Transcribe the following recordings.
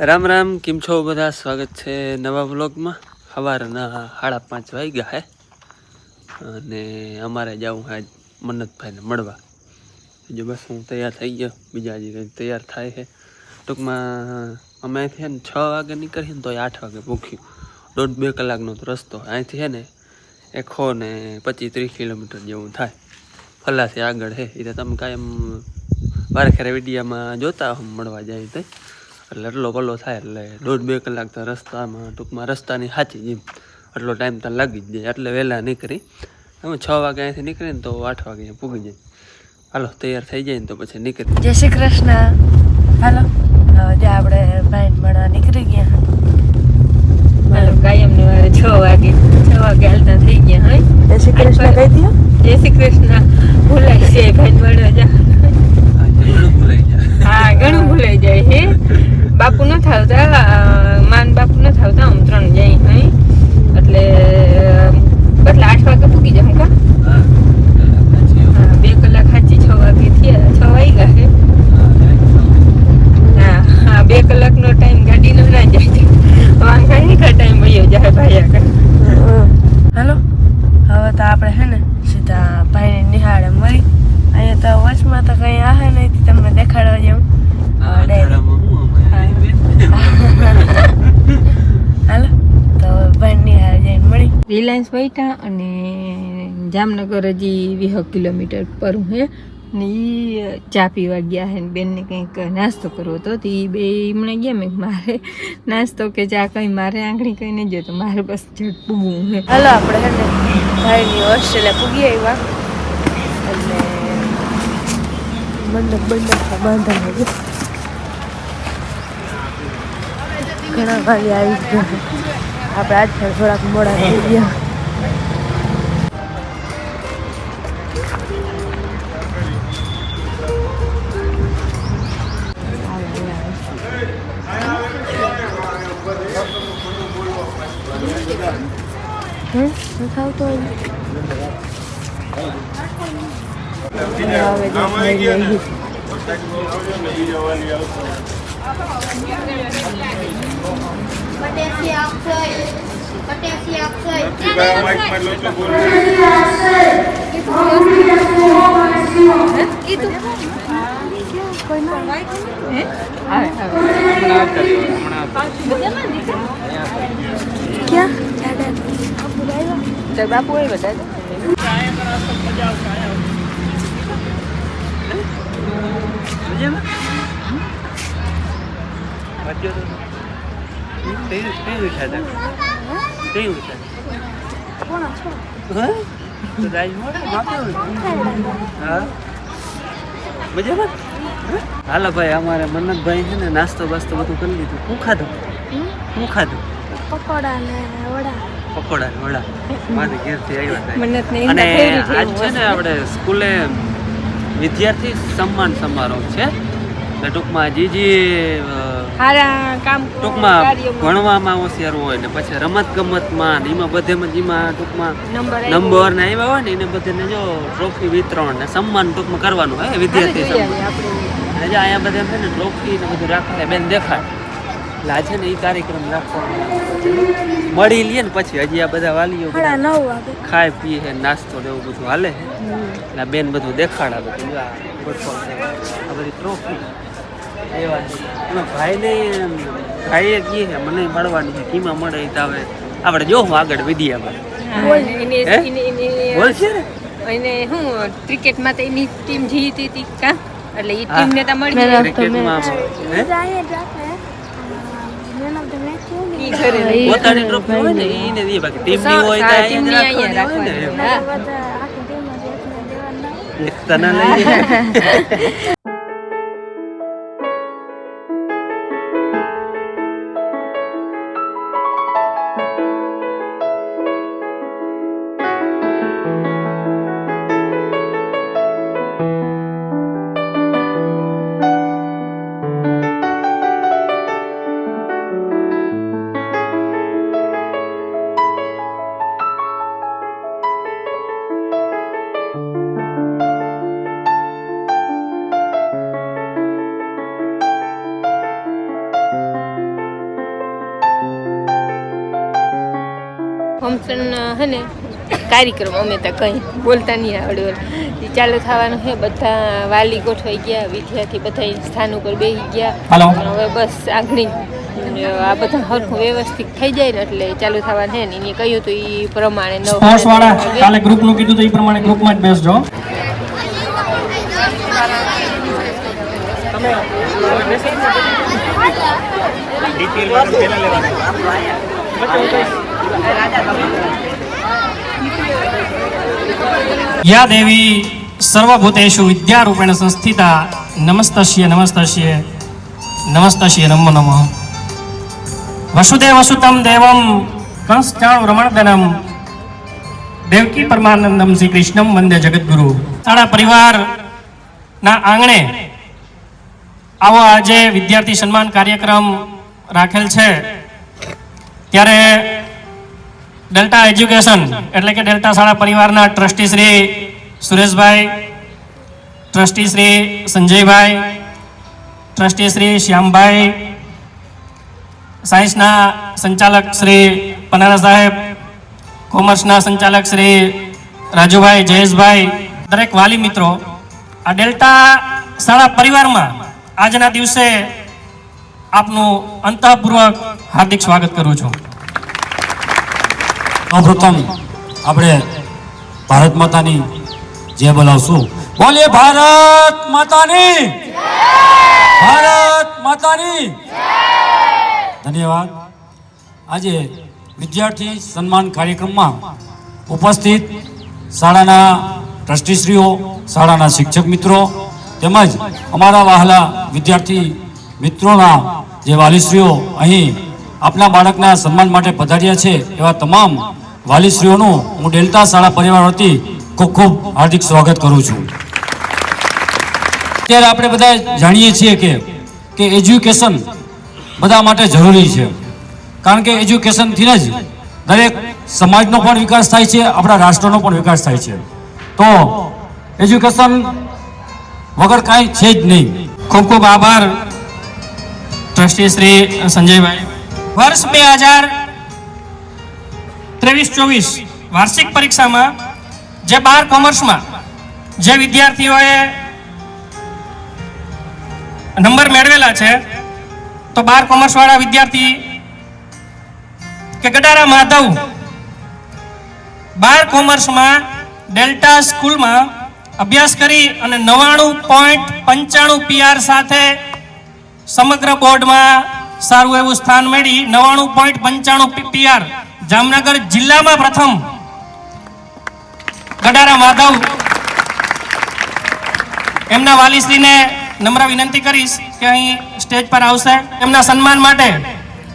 રામ રામ, કેમ છો બધા? સ્વાગત છે નવા વ્લોગમાં. સવારના સાડા પાંચ વાગ્યા હે. અને અમારે જવું આજ મન્નતભાઈને મળવા. જો બસ હું તૈયાર થઈ ગયો. બીજા હજી તૈયાર થાય છે. ટૂંકમાં અમે અહીંથી ને છ વાગે નીકળીએ ને તો આઠ વાગે ભૂખ્યું. દોઢ બે કલાકનો રસ્તો. અહીંથી છે ને એખો ને પચીસ ત્રીસ કિલોમીટર જેવું થાય. ફલાથી આગળ છે એ તો તમે કાંઈ એમ વારે ખેરે વિડીયામાં જોતા મળવા જાય તો એટલે એટલો પલ્લો થાય એટલે દોઢ બે કલાક તો રસ્તામાં ટૂંકમાં રસ્તાની સાચી જેમ એટલો ટાઈમ તો લાગી જ જાય. એટલે વહેલા નીકળી. અમે છ વાગે અહીંથી નીકળીને તો આઠ વાગે અહીંયા પૂગી જાય. હાલો તૈયાર થઈ જાય ને તો પછી નીકળી. જય શ્રી કૃષ્ણ. હાલો જે આપણે ભાઈ મળવા નીકળી ગયા. હાલો કાયમની વારે છ વાગે છ વાગે હાલતા થઈ ગયા હે? જય શ્રી કૃષ્ણ કહી દો જય શ્રી કૃષ્ણ. ભૂલાઈ જાય ભાઈ મળવા જા. ઘણું ભૂલાઈ જાય. હા ઘણું ભૂલાઈ જાય હે? બાપુ ન થાવતા માન બાપુ ન થાવતા હું ત્રણ જઈ અહીં. એટલે બદલા આઠ વાગે પૂકી જાઉં કા? બે કલાક સાચી છ વાગે થયા છ વાગી હે. હા હા બે કલાકનો ટાઈમ ગાડીનો ના જાય વાંધા નહીં કા ટાઈમ વયો જાય ભાઈ આગળ. હાલો હવે તો આપણે હે ને સીધા ભાઈને નિહાળે મળી. અહીંયા તો વચમાં તો કંઈ આહે નહીં તમને દેખાડવા જેવું આ અને- અખાડામાં હું અમારે હાલો તો ભાઈની નિહાળે જઈને મળી. રિલાયન્સ બેઠા અને જામનગર હજી વીસ કિલોમીટર પર હે ને એ ચા પીવા ગયા હે બેનને કંઈક નાસ્તો કરવો હતો. તો એ બે હમણાં ગયા મેં મારે નાસ્તો કે ચા કંઈ મારે આંગળી કંઈ નહીં જોતો મારે બસ ઝટ પૂગવું હે હાલો આપણે હે ને ભાઈની હોસ્ટેલે પૂગી આવ્યા. અને મંડપ મંડપ બાંધા ગયા ઘણા વાગે આવી ગયા. આપણે આજ પણ થોડાક મોડા થઈ ગયા. હવે જો ખાઈ લઈએ. પટેશી અક્ષય પટેશી અક્ષય ક્યાં તો બાપુ એ બધા મજામાં? વાંચ્યો તો? કઈ કઈ ઉઠ્યા હતા? હાલો ભાઈ અમારે મન્નતભાઈ છે ને નાસ્તો બાસ્તો બધું કરી લીધું હું ખાધું હું ખાધું પકોડા ને વડા પકોડા ને વડા આવ્યા અને આજ છે ને આપણે સ્કૂલે વિદ્યાર્થી સન્માન સમારોહ છે એટલે ટૂંકમાં જે જે સારા કામ ટૂંકમાં ભણવામાં હોશિયાર હોય ને પછી રમત ગમતમાં ને એમાં જેમાં ટૂંકમાં નંબર ને આવ્યા હોય ને એને બધાને જો ટ્રોફી વિતરણ ને સન્માન ટૂંકમાં કરવાનું હોય વિદ્યાર્થી સન્માન. જો અહીંયા બધા છે ને ટ્રોફી ને બધું રાખે બેન દેખાડ. એટલે આજે ને એ કાર્યક્રમ રાખવાનો. મળી લઈએ ને પછી હજી આ બધા વાલીઓ બધા ખાય પીએ છે નાસ્તો ને એવું બધું હાલે છે. એટલે બેન બધું દેખાડા બધું. આ બધી ટ્રોફી એવા છે. ભાઈને ભાઈએ કહે છે મને મળવાની છે કીમાં મળે તો હવે. આપણે આગળ વિધિયામાં હે? ને? એને શું ક્રિકેટમાં તો એની ટીમ જીતી હતી કા? એટલે એ તો મળી ક્રિકેટમાં પોતાની હોય ને એને બાકી ટીમની હોય તો જ ટીમની અહીંયા રાખવાની. તને લઈ હે ને કાર્યક્રમ અમે તો કંઈ બોલતા નહીં આવડે એ ચાલુ થવાનું છે બધા વાલી ગોઠવાઈ ગયા વિદ્યાર્થી બધા સ્થાન ઉપર બેસી ગયા. હવે બસ આગળ. આ બધા હરખું વ્યવસ્થિત થઈ જાય ને એટલે ચાલુ થવાનું છે ને. એને કહ્યું તો એ પ્રમાણે નવ કાલે ગ્રુપનું કીધું તો એ પ્રમાણે ગ્રુપમાં જ બેસજો. યા દેવી સર્વભૂતેશુ વિદ્યારૂપેણ સંસ્થિતા, નમસ્તસ્ય નમસ્તસ્ય નમસ્તસ્ય નમો નમઃ. વસુદેવ વસુતમ દેવમ કંસચાણુ રમણદનમ દેવકી પરમાનંદમ શ્રી કૃષ્ણમ વંદે જગદગુરુ. સારા પરિવારના આંગણે આવો આજે વિદ્યાર્થી સન્માન કાર્યક્રમ રાખેલ છે. ત્યારે ડેલ્ટા એજ્યુકેશન એટલે કે ડેલ્ટા શાળા પરિવારના trustee Shri Sureshbhai, trustee Shri Sanjaybhai, trustee Shri Shyambhai, સાયન્સના સંચાલક શ્રી પનારા સાહેબ, કોમર્સના સંચાલક શ્રી રાજુભાઈ, જયેશભાઈ, દરેક વાલી મિત્રો, આ ડેલ્ટા શાળા પરિવારમાં આજના દિવસે આપનું અંતઃપૂર્વક હાર્દિક સ્વાગત કરું છું. સૌપ્રથમ આપણે ભારત માતાની જય બોલાવશું. બોલીએ ભારત માતાની. ભારત માતાની. ધન્યવાદ. આજે વિદ્યાર્થી સન્માન કાર્યક્રમમાં ઉપસ્થિત શાળાના ટ્રસ્ટીશ્રીઓ, શાળાના શિક્ષક મિત્રો, તેમજ અમારા વહાલા વિદ્યાર્થી મિત્રોના જે વાલીશ્રીઓ અહીં આપના બાળકના સન્માન માટે પધાર્યા છે, એવા તમામ વાલીશ્રીઓનું હું ડેલ્ટા શાળા પરિવાર વતી ખૂબ ખૂબ હાર્દિક સ્વાગત કરું છું. અત્યારે આપણે બધા જાણીએ છીએ કે કે એજ્યુકેશન બધા માટે જરૂરી છે. કારણ કે એજ્યુકેશનથી જ દરેક સમાજનો પણ વિકાસ થાય છે આપણા રાષ્ટ્રનો પણ વિકાસ થાય છે. તો એજ્યુકેશન વગર કાંઈ છે જ નહીં. ખૂબ ખૂબ આભાર ટ્રસ્ટી શ્રી સંજયભાઈ. વર્ષ બે હજાર ત્રેવીસ ચોવીસ વાર્ષિક પરીક્ષામાં જે બાર કોમર્સમાં જે વિદ્યાર્થીઓએ નંબર મેળવેલા છે, તો બાર કોમર્સ વાળા વિદ્યાર્થી કે ગડારા માધવ બાર કોમર્સમાં ડેલ્ટા સ્કૂલમાં અભ્યાસ કરી અને નવાણું પોઈન્ટ પંચાણું પીઆર સાથે સમગ્ર બોર્ડમાં સારું એવું સ્થાન મેળવી નવાણું પોઈન્ટ પંચાણું પીઆર જામનગર જિલ્લામાં પ્રથમ ગડારા માધવ એમના વાલીશ્રીને નમ્ર વિનંતી કરીશ કે અહીં સ્ટેજ પર આવશે. એમના સન્માન માટે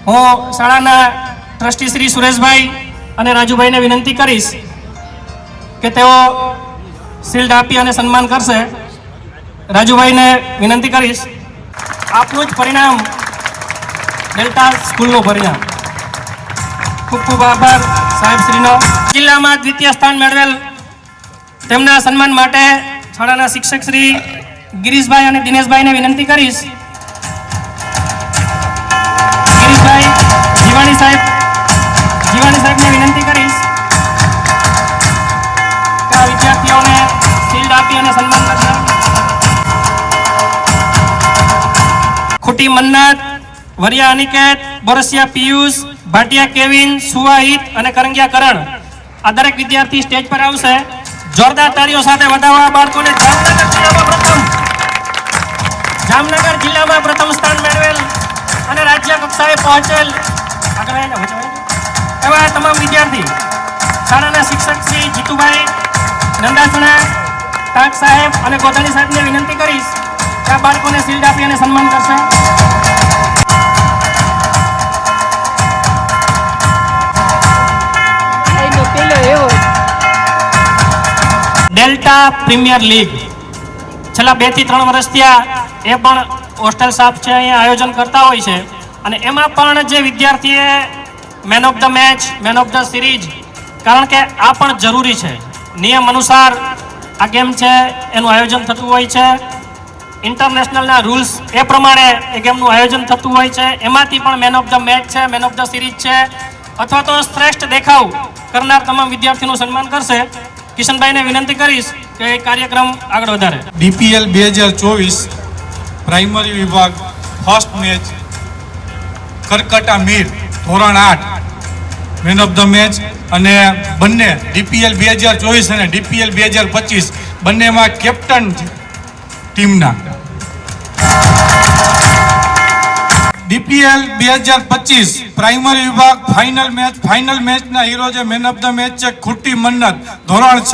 હું શાળાના ટ્રસ્ટી શ્રી સુરેશભાઈ અને રાજુભાઈને વિનંતી કરીશ કે તેઓ શિલ્ડ આપી અને સન્માન કરશે. રાજુભાઈને વિનંતી કરીશ. આપનું જ પરિણામ ડેલ્ટા સ્કૂલનું પરિણામ. ખૂબ ખૂબ આભાર. સાહેબશ્રીનો જિલ્લામાં દ્વિતીય સ્થાન મેળવેલ તેમના સન્માન માટે શાળાના શિક્ષક શ્રી ગિરીશભાઈ અને દિનેશભાઈને વિનંતી કરીશ. ગિરીશભાઈ જીવાણી સાહેબ, જીવાણી સાહેબને વિનંતી કરીશ આ વિદ્યાર્થીઓને શિલ્ડ આપી અને સન્માન કરશે ખોટી મન્નત, વરિયા અનિકેત, બોરસિયા પિયુષ ભાટિયા, કેવિન સુવાહિત અને કરંગિયા કરણ આ દરેક વિદ્યાર્થી સ્ટેજ પર આવશે. જોરદાર તાળીઓ સાથે વધાવવા બાળકોને જામનગર જિલ્લામાં પ્રથમ. જામનગર જિલ્લામાં પ્રથમ સ્થાન મેળવેલ અને રાજ્ય કક્ષાએ પહોંચેલ. એવા તમામ વિદ્યાર્થી, શાળાના શિક્ષક શ્રી જીતુભાઈ નંદાસણા ટાંક સાહેબ અને ગોધાણી સાહેબને વિનંતી કરીશ કે આ બાળકોને શિલ્ડ આપી અને સન્માન કરશે. Delta premier league. છેલ્લા બેથી ત્રણ વર્ષથી આ એ પણ હોસ્ટેલ સ્ટાફ છે અહીંયા આયોજન કરતા હોય છે. અને એમાં પણ જે વિદ્યાર્થીએ man of the match man of the series કારણ કે આ પણ જરૂરી છે. નિયમ અનુસાર આ ગેમ છે, એનું આયોજન થતું હોય છે. ઇન્ટરનેશનલના રૂલ્સ એ પ્રમાણે એ ગેમનું આયોજન થતું હોય છે. એમાંથી પણ મેન ઓફ ધ મેચ છે મેન ઓફ ધ સિરીઝ છે. અથવા તો શ્રેષ્ઠ દેખાવ કરનાર તમામ વિદ્યાર્થીનું સન્માન કરશે. કિશનભાઈને વિનંતી કરીશ કે એ કાર્યક્રમ આગળ વધારે. ડીપીએલ બે હજાર ચોવીસ પ્રાઇમરી વિભાગ, ફર્સ્ટ મેચ, કરકટા મીર, ધોરણ આઠ, મેન ઓફ ધ મેચ અને બંને ડીપીએલ બે હજાર ચોવીસ અને ડીપીએલ બે હજાર પચીસ બંનેમાં કેપ્ટન ટીમના. ડીપીએલ બે હજાર પચીસ પ્રાઇમરી વિભાગ ફાઇનલ મેચ, ફાઇનલ મેચના હીરો જે મેન ઓફ ધ મેચ છે, ખુટ્ટી મન્નત, ધોરણ છ.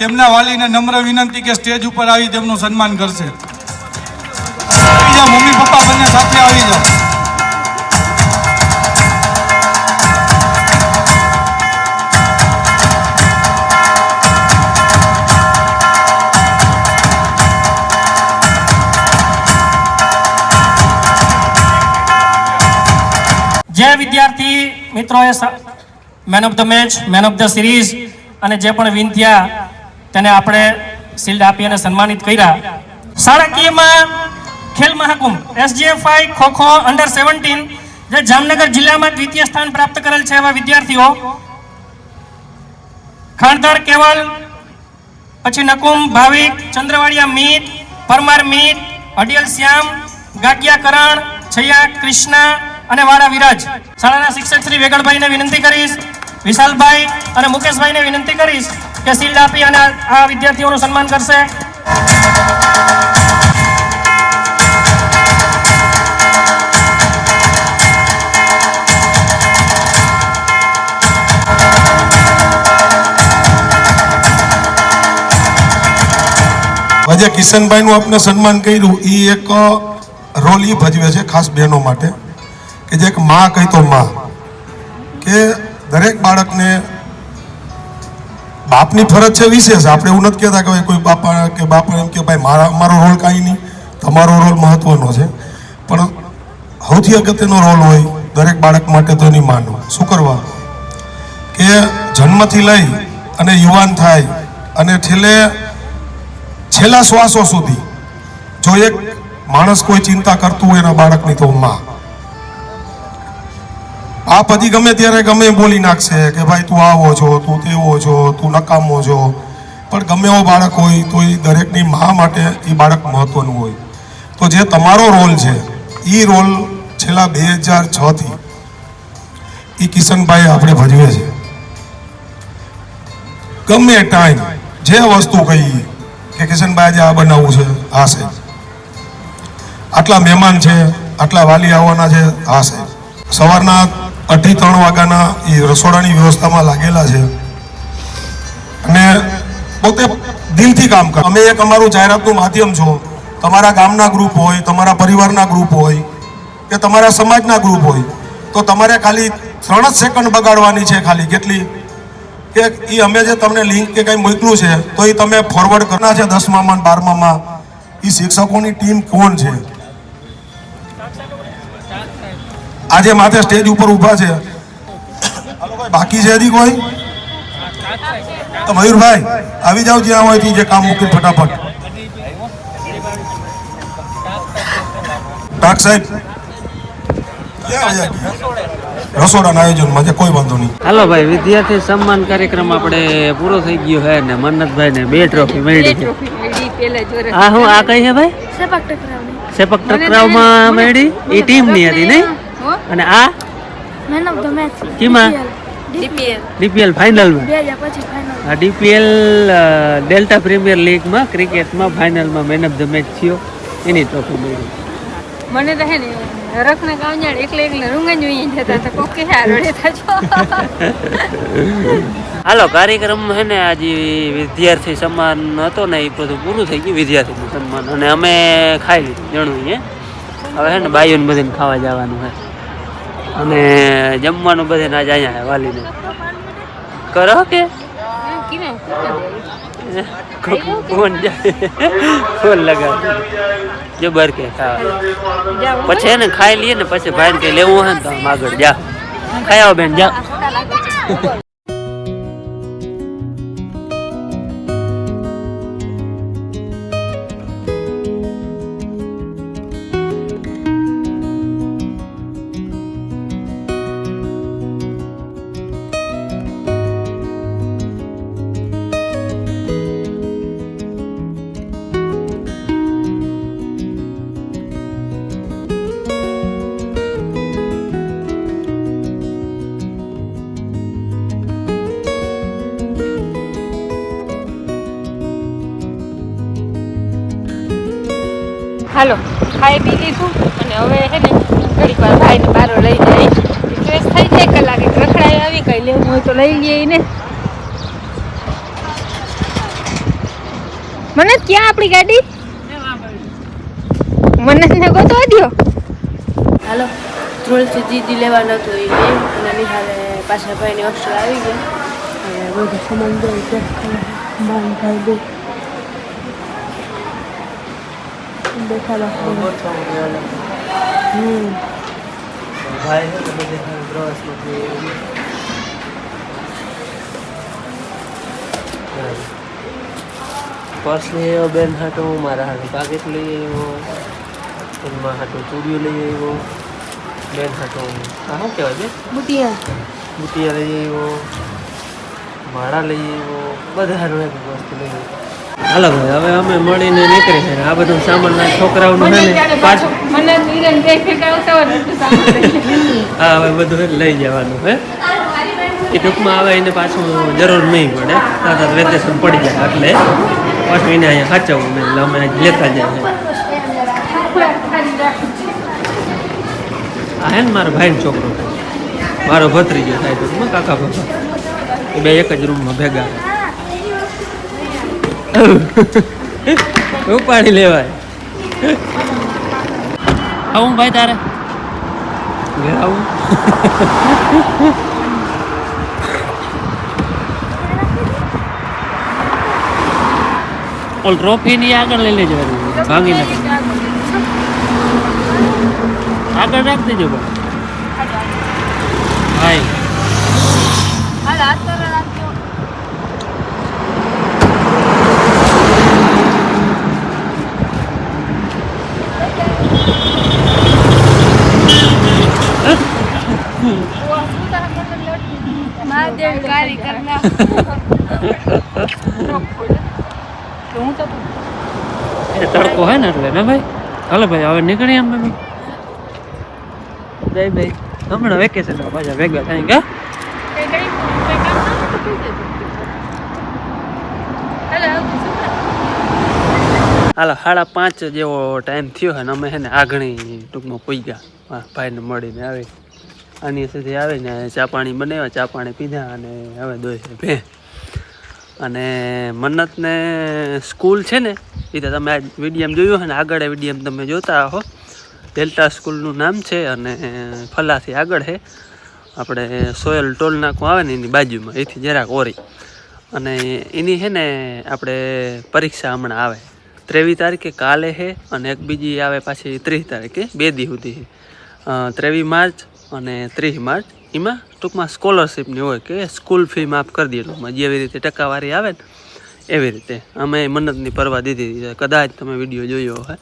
તેમના વાલીને નમ્ર વિનંતી કે સ્ટેજ ઉપર આવી તેમનું સન્માન કરશે. બીજા મમ્મી પપ્પા બંને સાથે આવી જાઓ. મિત્રોએ man of the match man of the series અને જે પણ વિન થયા, તેને આપણે શિલ્ડ આપી અને સન્માનિત કર્યા. શાળાકીયમાં Khel Mahakumbh SGFI kho kho under seventeen જે જામનગર જિલ્લામાં દ્વિતીય સ્થાન પ્રાપ્ત કરેલ છે એવા વિદ્યાર્થીઓ. ખાણધર કેવલ, પછી નકુમ ભાવિક, ચંદ્રવાડિયા મીત, પરમાર મીત, અડિયલ શ્યામ, ગાગિયા કરણ, છૈયા કૃષ્ણા અને વાડા વિરાજ. શાળાના શિક્ષક શ્રી વેગડભાઈને વિનંતી કરીશ, વિશાલભાઈ અને મુકેશભાઈને વિનંતી કરીશ કે શિલ્ડ આપી અને આ વિદ્યાર્થીઓનું સન્માન કરશે. આજે કિશનભાઈનું આપણે સન્માન કર્યું એ એક રોલ એ ભજવે છે ખાસ બહેનો માટે. કે જે એક માં કહી તો માં, કે દરેક બાળકને બાપની ફરજ છે વિશેષ. આપણે એવું નથી કહેતા કે કોઈ બાપા, કે બાપા એમ કે ભાઈ મારા, મારો રોલ કાંઈ નહીં, તમારો રોલ મહત્વનો છે. પણ સૌથી અગત્યનો રોલ હોય દરેક બાળક માટે તો એની માનો. શું કરવા? કે જન્મથી લઈ અને યુવાન થાય અને છેલ્લે, છેલ્લા શ્વાસો સુધી જો એક માણસ કોઈ ચિંતા કરતું હોય એના બાળકની તો માં. આ પછી ગમે ત્યારે ગમે બોલી નાખશે કે ભાઈ તું આવો છો, તું તેવો છો, તું નકામો છો. પણ ગમે એવો બાળક હોય તો એ દરેકની મા માટે એ બાળક મહત્વનું હોય. તો જે તમારો રોલ છે એ રોલ છેલ્લા બે હજાર છથી એ કિશનભાઈ આપણે ભજવે છે. ગમે ટાઈમ જે વસ્તુ કહીએ કે કિશનભાઈ આજે આ બનાવવું છે હા સાહેબ આટલા મહેમાન છે, આટલા વાલી આવવાના છે હા સાહેબ સવારના અઢી ત્રણ વાગ્યાના એ રસોડાની વ્યવસ્થામાં લાગેલા છે. અને પોતે દિલથી કામ કરે. અમે એક અમારું જાહેરાતનું માધ્યમ છો. તમારા ગામના ગ્રુપ હોય, તમારા પરિવારના ગ્રુપ હોય, કે તમારા સમાજના ગ્રુપ હોય, તો તમારે ખાલી ત્રણ જ સેકન્ડ બગાડવાની છે ખાલી કેટલી? કે એ અમે જે તમને લિંક કે કંઈ મોકલું છે, તો એ તમે ફોરવર્ડ કરના છે દસમામાં બારમામાં એ શિક્ષકોની ટીમ કોણ છે? આજે માથે સ્ટેજ ઉપર ઊભા છે. બાકી છે હજી કોઈ? તો મયુરભાઈ આવી જાઓ જ્યાં હોય ત્યાં જે કામ મૂકી ફટાફટ. ટાક સાહેબ રસોડાના આયોજનમાં કોઈ વાંધો નહીં. હાલો ભાઈ વિદ્યાર્થી સન્માન કાર્યક્રમ આપણે પૂરો થઈ ગયો છે ને મન્નતભાઈ ને બે ટ્રોફી મળી છે. ટ્રોફી મળી પહેલા જ વર્ષ આ હું આ કઈ છે ભાઈ? સેપાક ટકરાવમાં મળી? એ ટીમની હતી નહીં? અને આ? મેન ઓફ ધ મેચ કીમાં? ડીપીએલ. ડીપીએલ. ફાઇનલમાં આ ડીપીએલ ડેલ્ટા પ્રીમિયર લીગમાં ક્રિકેટમાં ફાઇનલમાં મેન ઓફ ધ મેચ થયો. એની ટ્રોફી મળી. મને તો હે ને રખને કાવજાડ એકલે એકલે રૂંગા જોઈએ જતા તો કોકે કે હારો છો હાલો કાર્યક્રમ હે ને આજે વિદ્યાર્થી સન્માન હતો ને એ બધું પૂરું થઈ ગયું વિદ્યાર્થીનું સન્માન. અને અમે ખાઈ લીધું જણું એ હવે હે ને બાઈઓને બધાને ખાવા જવાનું છે અને જમવાનું બધે ના જ અહીંયા વાલીને. કરો કે? ફોન ફોન લગાવ જો બર કે ખાવા પછી એને ખાઈ લઈએ ને પછી ભાઈને કઈ લેવું હોય ને તો આગળ જા. ખાઈ આવો બેન જાઓ હાલો ખાઈ પી લીધું અને હવે હે ને ઘડીક વાર ભાઈને બારો લઈ જાય. ફ્રેશ થઈ જાય કલાકે રખડાઈ આવી કઈ લેવું હોય તો લઈ લઈએ ને મને ક્યાં આપણી ગાડી? મને ને ગોતો દો હાલો ધ્રુળથી દીદી લેવાનો હતો એ લે અને નિહાલે પાછા ભાઈની હોસ્ટેલ આવી ગયા. અને બધું સામાન જાય ભાઈ ભાઈ બે દેખાડો હમ. ભાઈ છે તો બધે પ્રવાસમાં પર્સ લઈ આવ્યો બેન હાટો મારા હાટું પાકેટ લઈ આવ્યો. એમાં હાટું ચૂડીઓ લઈ આવ્યો. બેન હાટો આ શું કહેવાય બે બુટિયા. બુટિયા લઈ આવ્યો. માળા લઈ આવ્યો. બધા વસ્તુ લઈ આવ્યો. હાલો ભાઈ હવે અમે મળીને નીકળી છે આ બધું સામાન ના છોકરાઓનું છે ને હા હવે બધું લઈ જવાનું હે? એ ટૂંકમાં આવે એને પાછું જરૂર નહીં પડે. તરત વેકેશન પડી જાય એટલે. પાછું એને અહીંયા સાચવવું નહીં એટલે અમે લેતા જાય આ હે ને મારો ભાઈનો છોકરો. મારો ભત્રીજો થાય ટૂંકમાં કાકા બાપા એ બે એક જ રૂમમાં ભેગા. ઉપાડી લેવાય. આવું ભાઈ તારે? ઘેર આવું. ઓલ ટ્રોફી ની આગળ લઈ લેજો ભાંગી નાખો. આગળ રાખ દેજો ભાઈ. મહાદેવ કાર્ય કરના એ તડકો હે ને એટલે, ને ભાઈ? હાલો ભાઈ, હવે નીકળી અમે. ભાઈ જય ભાઈ. હમણાં વેકેશન પાછા ભેગા થાય કે? હાલો, સાડા પાંચ જેવો ટાઈમ થયો હે ને અમે હે ને આગણી ટૂંકમાં પૂગ્યા. હા ભાઈને મળીને આવી. આની સુધી આવીને ચા પાણી બનાવ્યા, ચા પાણી પીધા અને હવે દોય છે ભે. અને મન્નતને સ્કૂલ છે ને, એ તો તમે આ જોયું હોય ને, આગળ વિડીયમ તમે જોતા હો. ડેલ્ટા સ્કૂલનું નામ છે અને ફલાથી આગળ છે આપણે સોયલ ટોલ નાકું આવે ને એની બાજુમાં, એથી જરાક ઓરી. અને એની છે ને આપણે પરીક્ષા હમણાં આવે. ત્રેવીસ તારીખે કાલે છે અને એક બીજી આવે પાછી ત્રીસ તારીખે, બે દી સુધી ત્રેવીસ માર્ચ અને ત્રીસ માર્ચ એમાં ટૂંકમાં સ્કોલરશીપની હોય કે સ્કૂલ ફી માફ કરી દે ટૂંકમાં જેવી રીતે ટકાવારી આવે ને, એવી રીતે. અમે મન્નતની પરવા દીધી હતી કદાચ તમે વીડિયો જોયો હોય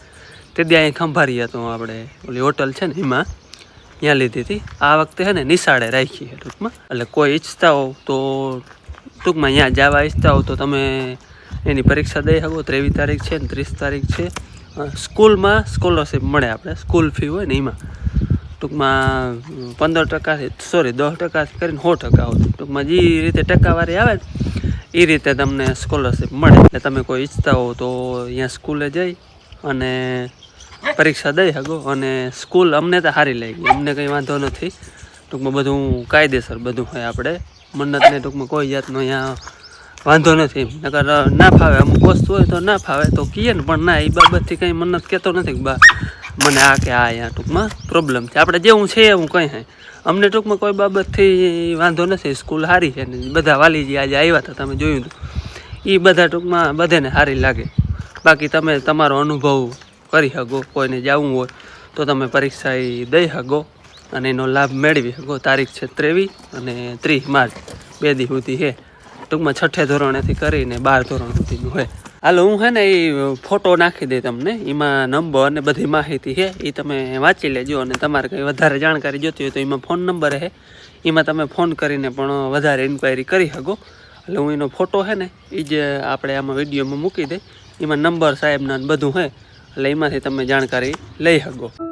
તે ત્યાં અહીં ખંભારી હતો આપણે ઓલી હોટલ છે ને, એમાં ત્યાં લીધી હતી. આ વખતે છે ને નિશાળે રાખી છે ટૂંકમાં. એટલે કોઈ ઈચ્છતા હોવ તો ટૂંકમાં ત્યાં જવા ઈચ્છતા હોવ તો તમે એની પરીક્ષા દઈ શકો. ત્રેવીસ તારીખ છે ને ત્રીસ તારીખ છે. સ્કૂલમાં સ્કોલરશીપ મળે આપણે. સ્કૂલ ફી હોય ને એમાં. ટૂંકમાં પંદર ટકાથી સોરી દસ ટકાથી કરીને સો ટકા હોય ટૂંકમાં જે રીતે ટકાવારી આવે એ રીતે તમને સ્કોલરશીપ મળે. એટલે તમે કોઈ ઈચ્છતા હો તો અહીંયા સ્કૂલે જઈ અને પરીક્ષા દઈ શકો. અને સ્કૂલ અમને તો સારી લાગી. અમને કંઈ વાંધો નથી. ટૂંકમાં બધું કાયદેસર બધું હોય આપણે. મન્નતને ટૂંકમાં કોઈ જાતનો અહીંયા વાંધો નથી. નકર ના ફાવે અમુક વસ્તુ હોય તો ના ફાવે. તો કીએ ને, પણ ના એ બાબતથી કંઈ મન્નત કહેતો નથી બા મને આ કે આ અહીંયા ટૂંકમાં પ્રોબ્લેમ છે. આપણે જેવું છે એવું કંઈ હે અમને ટૂંકમાં કોઈ બાબતથી વાંધો નથી. સ્કૂલ સારી છે ને બધા વાલીજી આજે આવ્યા હતા, તમે જોયું હતું. એ બધા ટૂંકમાં બધાને સારી લાગે. બાકી તમે તમારો અનુભવ કરી શકો. કોઈને જવું હોય તો તમે પરીક્ષા એ દઈ શકો અને એનો લાભ મેળવી શકો. તારીખ છે ત્રેવીસ અને ત્રીસ માર્ચ. બે દી સુધી છે. ટૂંકમાં છઠ્ઠે ધોરણેથી કરીને બાર ધોરણ સુધીનું હોય હાલો, હું છે ને એ ફોટો નાખી દઈ તમને. એમાં નંબર અને બધી માહિતી છે એ તમે વાંચી લેજો અને તમારે કંઈ વધારે જાણકારી જોતી હોય તો એમાં ફોન નંબર છે એમાં તમે ફોન કરીને પણ વધારે ઇન્ક્વાયરી કરી શકો. એટલે હું એનો ફોટો છે ને, એ જ આપણે આમાં વિડીયોમાં મૂકી દઈ એમાં નંબર સાહેબના બધું છે એટલે એમાંથી તમે જાણકારી લઈ શકો.